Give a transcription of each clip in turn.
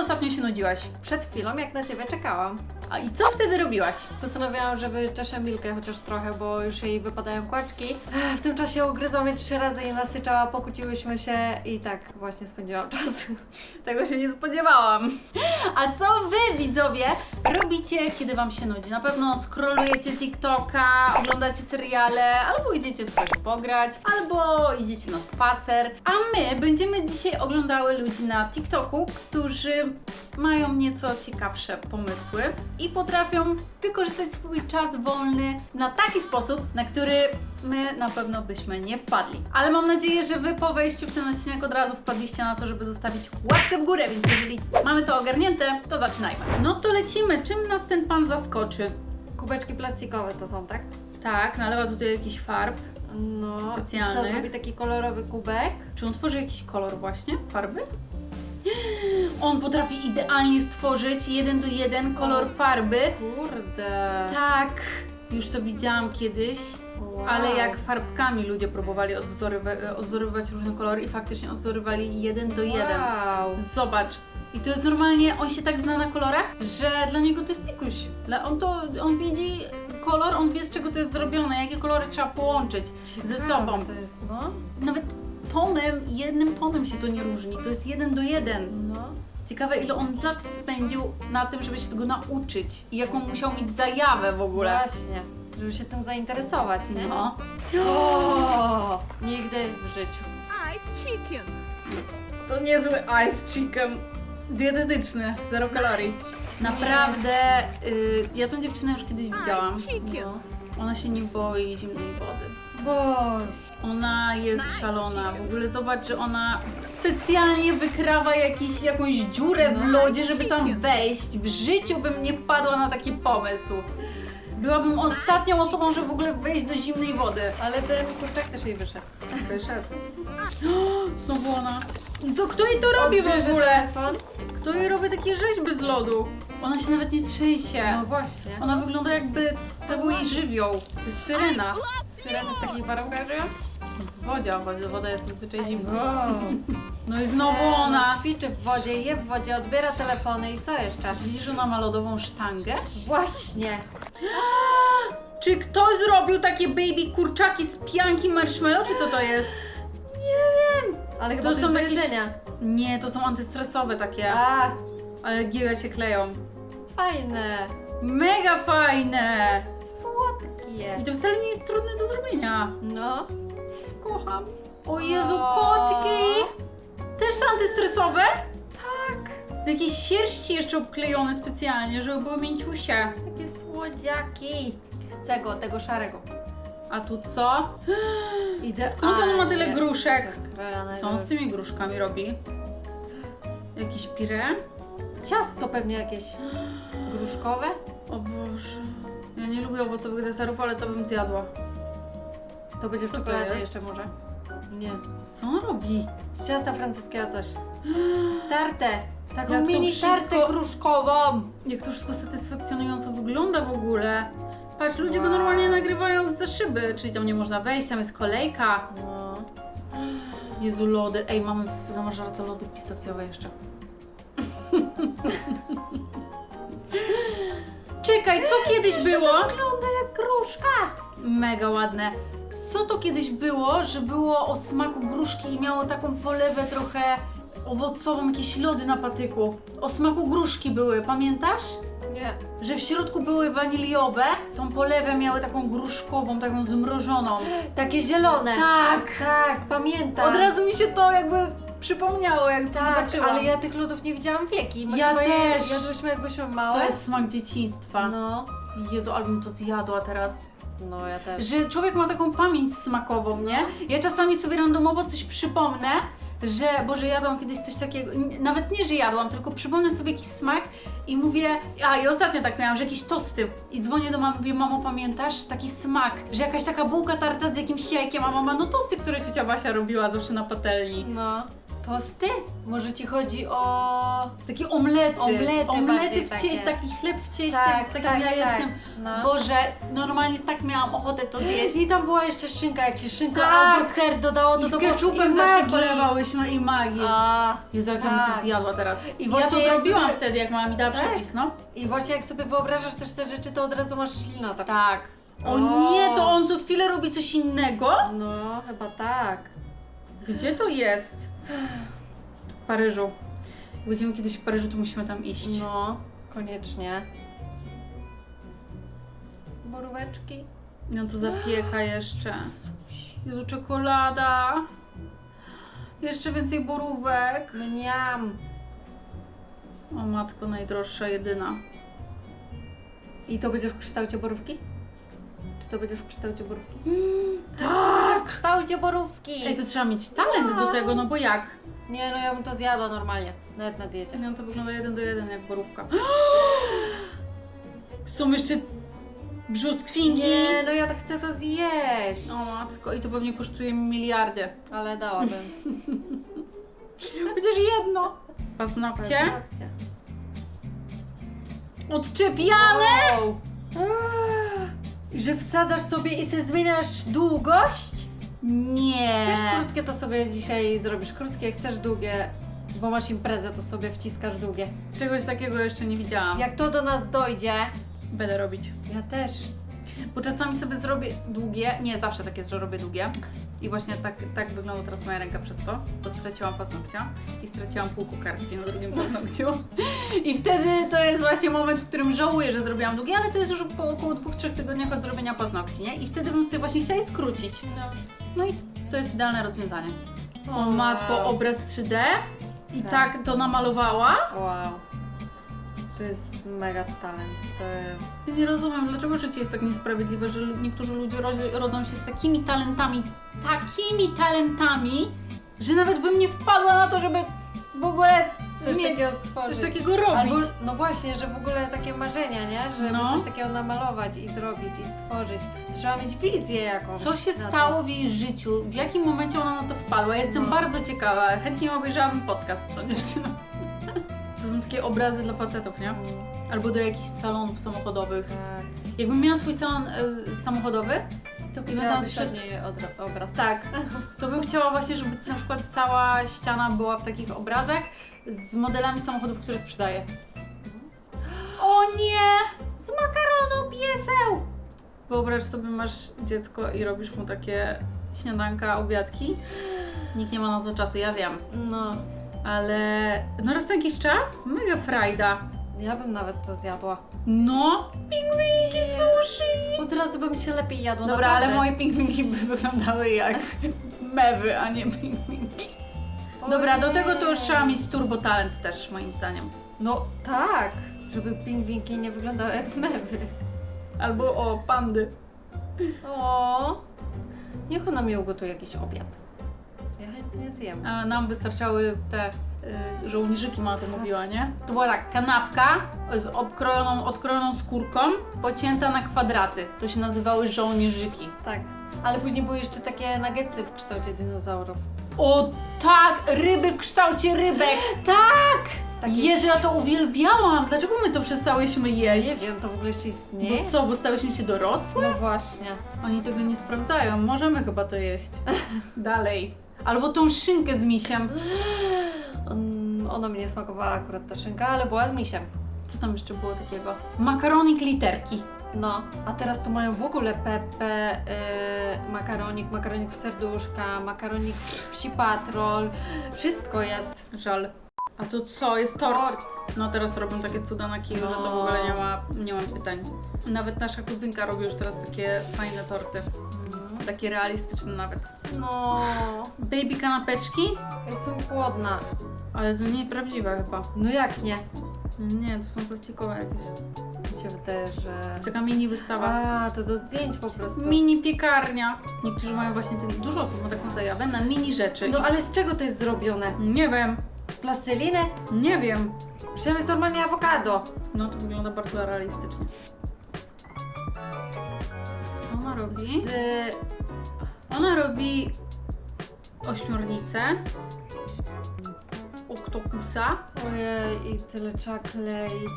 Ostatnio się nudziłaś? Przed chwilą, jak na Ciebie czekałam. A i co wtedy robiłaś? Postanowiłam, że wyczeszę Milkę chociaż trochę, bo już jej wypadają kłaczki. Ech, W tym czasie ugryzłam je trzy razy i nasyczała, pokłóciłyśmy się i tak właśnie spędziłam czas. Tego się nie spodziewałam. A co wy, widzowie, robicie, kiedy wam się nudzi? Na pewno scrollujecie TikToka, oglądacie seriale, albo idziecie w coś pograć, albo idziecie na spacer. A my będziemy dzisiaj oglądały ludzi na TikToku, którzy mają nieco ciekawsze pomysły i potrafią wykorzystać swój czas wolny na taki sposób, na który my na pewno byśmy nie wpadli. Ale mam nadzieję, że wy po wejściu w ten odcinek od razu wpadliście na to, żeby zostawić łapkę w górę, więc jeżeli mamy to ogarnięte, to zaczynajmy. No to lecimy. Czym nas ten pan zaskoczy? Kubeczki plastikowe to są, tak? Tak, nalewa tutaj jakiś farb. No. Specjalnych. Co, zrobi taki kolorowy kubek? Czy on tworzy jakiś kolor właśnie? Farby? On potrafi idealnie stworzyć jeden do jeden kolor farby. Kurde. Tak, już to widziałam kiedyś, Wow. ale jak farbkami ludzie próbowali odwzorywa- odwzorowywać różne kolory i faktycznie odwzorowali jeden do jeden. Wow. Zobacz. I to jest normalnie, on się tak zna na kolorach, że dla niego to jest pikuś. Dla- On to, on widzi kolor, on wie z czego to jest zrobione, jakie kolory trzeba połączyć ze Ciekawe sobą. To jest, no. Nawet tonem, jednym tonem się to nie różni, to jest jeden do jeden. No. Ciekawe ile on lat spędził na tym, żeby się tego nauczyć i jaką musiał mieć zajawę w ogóle. Właśnie. Żeby się tym zainteresować, nie? No. O, nigdy w życiu. Ice chicken. To niezły ice chicken. Dietetyczny, zero kalorii. Naprawdę, y, ja tą dziewczynę już kiedyś widziałam. Ice chicken. No. Ona się nie boi zimnej wody. Boże. Ona jest Nice szalona. W ogóle zobacz, że ona specjalnie wykrawa jakiś, jakąś dziurę w Nice lodzie, żeby tam wejść. W życiu bym nie wpadła na taki pomysł. Byłabym ostatnią osobą, żeby w ogóle wejść do zimnej wody. Ale ten kurczak też jej wyszedł. Wyszedł. Znowu ona. I co, kto jej to robi w Odbierze ogóle? telefon. Kto jej robi takie rzeźby z lodu? Ona się nawet nie trzęsie. No właśnie. Ona wygląda jakby to był jej żywioł. To jest syrena. Syreny w takich warunkach żyją? W wodzie, woda, woda jest zazwyczaj zimna. No i znowu No, ona. ćwiczy w wodzie, je w wodzie, odbiera telefony i co jeszcze? Widzisz, ona ma lodową sztangę? Właśnie. Czy ktoś zrobił takie baby kurczaki z pianki marshmallow, czy co to jest? Ale chyba to są jakieś- jedzenia. Nie, to są antystresowe takie, A, ale giga się kleją. fajne. Mega fajne! Słodkie. I to wcale nie jest trudne do zrobienia. No. Kocham. O Jezu, kotki! Też są antystresowe? Tak. Jakieś sierści jeszcze obklejone specjalnie, żeby były mięciusie. Takie słodziaki. Chcę go, tego szarego. A tu co? Idealnie. Skąd on ma tyle gruszek? Co on z tymi gruszkami robi? Jakieś pire? Ciasto pewnie jakieś gruszkowe. O Boże. Ja nie lubię owocowych deserów, ale to bym zjadła. To będzie w Co to czekoladzie jest? jeszcze może. Nie. Co on robi? Z ciasta francuskiego coś. Tartę. Taką Jak to mini wszystko- tartę gruszkową. Jak to wszystko satysfakcjonująco wygląda w ogóle. Patrz, ludzie go Wow. normalnie nagrywają za szyby, czyli tam nie można wejść, tam jest kolejka. No. Jezu, lody. Ej, mamy w zamrażarce lody pistacjowe jeszcze. Czekaj, co kiedyś było? Wygląda jak gruszka. Mega ładne. Co to kiedyś było, że było o smaku gruszki i miało taką polewę trochę owocową, jakieś lody na patyku. O smaku gruszki były, pamiętasz? Nie. Że w środku były waniliowe, tą polewę miały taką gruszkową, taką zmrożoną. Takie zielone. Tak! Tak, pamiętam. Od razu mi się to jakby przypomniało, jak to Tak, zobaczyłam. ale ja tych lodów nie widziałam wieki. My Ja chyba je też. Jadłyśmy jak byliśmy małe. To jest smak dzieciństwa. No. Jezu, albym to zjadła teraz. No, ja też. Że człowiek ma taką pamięć smakową, nie? Ja czasami sobie randomowo coś przypomnę, że, Boże, jadłam kiedyś coś takiego, n- nawet nie, że jadłam, tylko przypomnę sobie jakiś smak i mówię, a i ostatnio tak miałam, że jakieś tosty i dzwonię do mamy, mówię, mamo, pamiętasz? Taki smak, że jakaś taka bułka tarta z jakimś jajkiem, a mama, no tosty, które ciocia Basia robiła zawsze na patelni. No. Tosty? Może ci chodzi o... Takie omlety. Omlety bardziej w cieście, takie. taki chleb w cieście, Tak, takim tak, jajecznym. tak. No. Boże, normalnie tak miałam ochotę to zjeść. I tam była jeszcze szynka, jak się szynka Tak. albo ser dodało, to I to z było keczupem i zawsze magii. polewałyśmy i magii. A, Jezu, jak ja bym to tak. zjadła teraz. I I właśnie ja to jak zrobiłam sobie- wtedy, jak mama mi dała Tak. przepis, no. I właśnie jak sobie wyobrażasz też te rzeczy, to od razu masz ślina tak. Tak. O O. nie, to on co chwilę robi coś innego? No, chyba tak. Gdzie to jest? W Paryżu. Jak będziemy kiedyś w Paryżu, to musimy tam iść. No, koniecznie. Boróweczki. No to zapieka jeszcze. Jezu, czekolada. Jeszcze więcej borówek. Mniam. O matko, najdroższa, jedyna. I to będzie w kształcie borówki? Czy to będzie w kształcie borówki? Tak! To będzie w kształcie borówki! Ej, to trzeba mieć talent do tego, no bo jak? Nie, no ja bym to zjadła normalnie. Nawet na diecie. No to wygląda jeden do jeden jak borówka. Są jeszcze brzuskwinki. Nie, no ja tak chcę to zjeść. O matko, i to pewnie kosztuje miliardy. Ale dałabym. Chociaż jedno. Paznokcie. Paznokcie. Odczepiane. Wow. Eee, Że wsadzasz sobie i sobie zmieniasz długość? Nie. Chcesz krótkie, to sobie dzisiaj zrobisz krótkie, chcesz długie, bo masz imprezę, to sobie wciskasz długie. Czegoś takiego jeszcze nie widziałam. Jak to do nas dojdzie, Będę robić. ja też. Bo czasami sobie zrobię długie, nie zawsze tak jest, że robię długie. I właśnie tak, tak wygląda teraz moja ręka przez to, bo straciłam paznokcia i straciłam pół kokardki na drugim paznokciu. I wtedy to jest właśnie moment, w którym żałuję, że zrobiłam długie, ale to jest już po około dwóch, trzech tygodniach od zrobienia paznokci, nie? I wtedy bym sobie właśnie chciała je skrócić. No i to jest idealne rozwiązanie. O matko, obraz 3D i Tak. tak to namalowała. Wow. To jest mega talent. To jest. Ja nie rozumiem, dlaczego życie jest tak niesprawiedliwe, że niektórzy ludzie ro- rodzą się z takimi talentami, takimi talentami, że nawet bym nie wpadła na to, żeby w ogóle Coś mieć takiego stworzyć. coś takiego robić. Albo, no właśnie, że w ogóle takie marzenia, nie? Żeby No. coś takiego namalować i zrobić i stworzyć. Trzeba mieć wizję jakąś. Co się na to. stało w jej życiu? W jakim momencie ona na to wpadła? Ja jestem No. bardzo ciekawa. Chętnie obejrzałabym podcast z tą dziewczyną. To są takie obrazy dla facetów, nie? Albo do jakichś salonów samochodowych. Tak. Jakbym miała swój salon e, samochodowy, To bym tam od odra- obraz. Tak, to bym chciała właśnie, żeby na przykład cała ściana była w takich obrazach z modelami samochodów, które sprzedaję. O nie! Z makaronu pieseł! Wyobraź sobie, masz dziecko i robisz mu takie śniadanka, obiadki. Nikt nie ma na to czasu, ja wiem. No, Ale no raz na jakiś czas mega frajda. ja bym nawet to zjadła. No, pingwinki, sushi! Od razu by mi się lepiej jadło, Dobra, naprawdę. ale moje pingwinki by wyglądały jak mewy, a nie pingwinki. Dobra, do tego to już trzeba mieć turbo talent też, moim zdaniem. No tak, żeby pingwinki nie wyglądały jak mewy. Albo o, pandy. O, niech ona mi ugotuje jakiś obiad. Ja chętnie zjem. A nam wystarczały te y, żołnierzyki, mama to mówiła, nie? To była tak, kanapka z obkrojoną, odkrojoną skórką, pocięta na kwadraty. To się nazywały żołnierzyki. Tak, ale później były jeszcze takie nuggetsy w kształcie dinozaurów. O tak, ryby w kształcie rybek. Tak! Takie... Jezu, ja to uwielbiałam. Dlaczego my to przestałyśmy jeść? Nie wiem, to w ogóle jeszcze istnieje? Bo co, bo stałyśmy się dorosłe? No właśnie. Oni tego nie sprawdzają. Możemy chyba to jeść. Dalej. Albo tą szynkę z misiem. On, ona mi nie smakowała akurat ta szynka, ale była z misiem. Co tam jeszcze było takiego? Makaronik literki. No, a teraz tu mają w ogóle pepe, yy, makaronik, makaronik w serduszka, makaronik psi patrol, wszystko jest. Żal. A to co? Jest tort. No teraz to robią takie cuda na kiju, że to w ogóle nie ma, nie mam pytań. Nawet nasza kuzynka robi już teraz takie fajne torty. Takie realistyczne nawet. No, Baby kanapeczki? jestem głodna. Ale to nie prawdziwe chyba. No jak nie? Nie, to są plastikowe jakieś. Mi się wydaje, To że... jest taka mini wystawa. A, to do zdjęć po prostu. Mini piekarnia. Niektórzy mają właśnie, takie- dużo osób ma taką zajawę na mini rzeczy. No ale z czego to jest zrobione? Nie wiem, Z plasteliny? nie wiem. Jest normalnie awokado. No to wygląda bardzo realistycznie. Ona robi... Z... Ona robi ośmiornicę oktopusa. Ojej, i tyle trzeba kleić.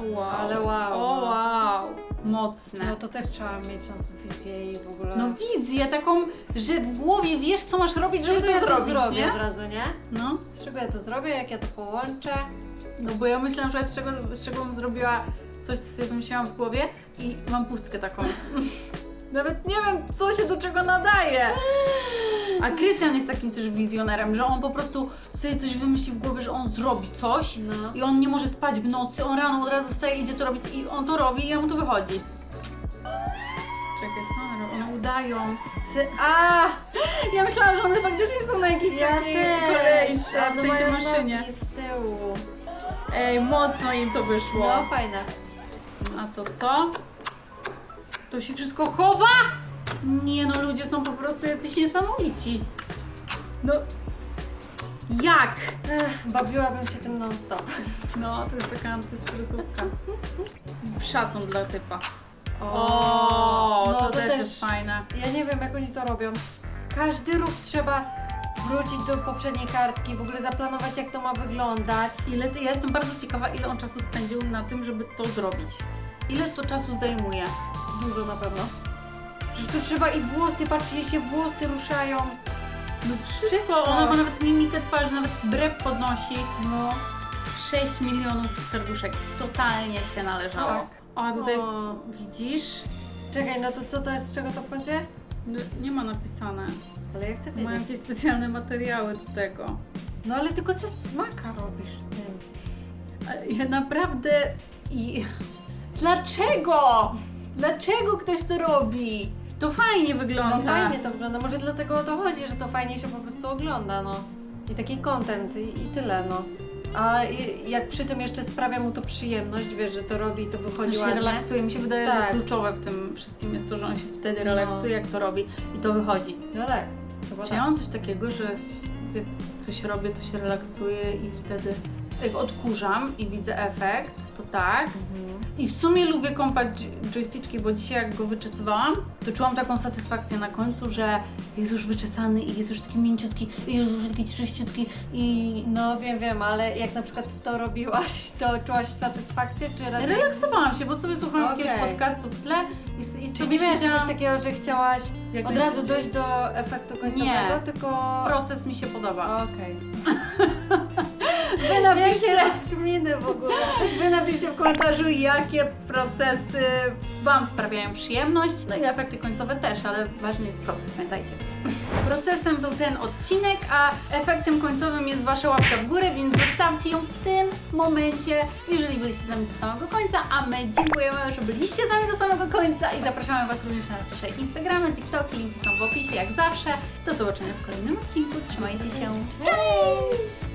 Wow. Ale wow. O wow. Mocne. No to też trzeba mieć na to wizję i w ogóle... No wizję taką, że w głowie wiesz, co masz robić, Z żeby to ja zrobić, to zrobię nie? od razu, nie? No. Z czego ja to zrobię, jak ja to połączę? No bo ja myślałam, że z czego, z czego bym zrobiła coś, co sobie wymyśliłam w głowie i mam pustkę taką. Nawet nie wiem, co się do czego nadaje. A Krystian jest takim też wizjonerem, że on po prostu sobie coś wymyśli w głowie, że on zrobi coś No. i on nie może spać w nocy, on rano od razu wstaje, idzie to robić i on to robi i mu to wychodzi. Czekaj, co one robią? One udają. A! Ja myślałam, że one faktycznie są na jakiejś Ja takiej kolejce, w sensie maszynie. z tyłu. Ej, mocno im to wyszło. No, fajne. A to co? To się wszystko chowa? Nie no, ludzie są po prostu jacyś niesamowici. No, jak? Ech, bawiłabym się tym non-stop. No, to jest taka antystresówka. Szacun dla typa. O, no to, też- jest fajne. Ja nie wiem, jak oni to robią. Każdy ruch trzeba wrócić do poprzedniej kartki, w ogóle zaplanować, jak to ma wyglądać. Ile, ja jestem bardzo ciekawa, ile on czasu spędził na tym, żeby to zrobić. Ile to czasu zajmuje? Dużo na pewno. Przecież tu trzeba i włosy, patrzcie, się włosy ruszają. No wszystko, Wszystko. ona ma nawet mimikę twarzy, nawet brew podnosi. No. 6 milionów serduszek. Totalnie się należało. Tak. A tutaj O. widzisz? Czekaj, no to co to jest, z czego to w końcu jest? No, Nie ma napisane. Ale ja chcę Mają wiedzieć. jakieś specjalne materiały do tego. No ale tylko ze smaka robisz tym. Ale Ja naprawdę i dlaczego? Dlaczego ktoś to robi? To fajnie wygląda. No fajnie to wygląda, może dlatego o to chodzi, że to fajnie się po prostu ogląda, no. I taki content i, i tyle, no. A i- jak przy tym jeszcze sprawia mu to przyjemność, wiesz, że to robi i to wychodzi się ładnie. relaksuje. Mi się wydaje, Tak. że kluczowe w tym wszystkim jest to, że on się wtedy No. relaksuje, jak to robi i to wychodzi. No tak, chyba Czy tak. ja mam coś takiego, że jak coś robię, to się relaksuję i wtedy jak odkurzam i widzę efekt, to tak. I w sumie lubię kąpać joysticzki, bo dzisiaj jak go wyczesywałam, to czułam taką satysfakcję na końcu, że jest już wyczesany i jest już taki mięciutki, i jest już taki czyściutki i No wiem, wiem, ale jak na przykład to robiłaś, to czułaś satysfakcję, czy raczej... relaksowałam się, bo sobie słuchałam Okej. jakiegoś podcastu w tle i, s- i sobie nie miałaś siedziałam. czegoś takiego, że chciałaś Jak od razu najszybciej. dojść do efektu końcowego, tylko... Proces mi się podoba. Okej. Wy napiszcie, rozkminy w ogóle. wy napiszcie w komentarzu, jakie procesy Wam sprawiają przyjemność. No i efekty końcowe też, ale ważny jest proces, pamiętajcie. Procesem był ten odcinek, a efektem końcowym jest Wasza łapka w górę, więc zostawcie ją w tym momencie, jeżeli byliście z nami do samego końca, a my dziękujemy, że byliście z nami do samego końca i zapraszamy Was również na nasze Instagramy, TikToki, linki są w opisie jak zawsze. Do zobaczenia w kolejnym odcinku, trzymajcie się, cześć!